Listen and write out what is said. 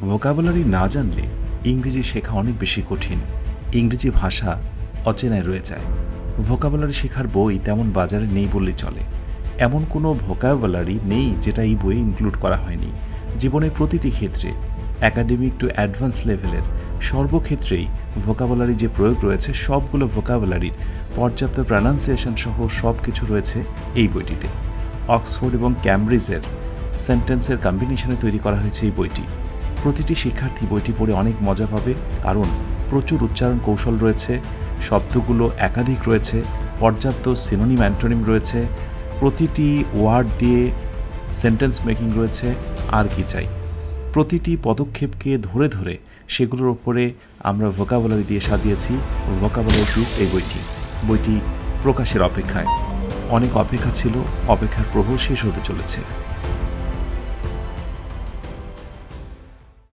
Vocabulary না জানলে ইংরেজি শেখা অনেক বেশি কঠিন। ইংরেজি ভাষা অচেনায় রয়ে যায়। ভোকাবুলারি শেখার বই তেমন বাজারে নেই বললেই চলে। এমন কোনো ভোকাবুলারি নেই যেটা এই বইয়ে ইনক্লুড করা হয়নি। জীবনের প্রতিটি ক্ষেত্রে একাডেমিক টু অ্যাডভান্স লেভেলের সর্বক্ষেত্রেই ভোকাবুলারি যে প্রয়োগ রয়েছে, সবগুলো ভোকাবুলারির পর্যাপ্ত প্রনাউন্সিয়েশন সহ সব কিছু রয়েছে এই বইটিতে। অক্সফোর্ড এবং ক্যামব্রিজের সেন্টেন্সের কম্বিনেশনে তৈরি করা হয়েছে এই বইটি। প্রতিটি শিক্ষার্থী বইটি পড়ে অনেক মজা পাবে, কারণ প্রচুর উচ্চারণ কৌশল রয়েছে, শব্দগুলো একাধিক রয়েছে, পর্যাপ্ত সিনোনিম অ্যান্টোনিম রয়েছে, প্রতিটি ওয়ার্ড দিয়ে সেন্টেন্স মেকিং রয়েছে, আর কি চাই। প্রতিটি পদক্ষেপকে ধরে ধরে সেগুলোর ওপরে আমরা ভোকাবুলারি দিয়ে সাজিয়েছি ভোকাবুলারি কুইজ এই বইটি। বইটি প্রকাশের অপেক্ষায়। অনেক অপেক্ষা ছিল, অপেক্ষার প্রহর শেষ হতে চলেছে।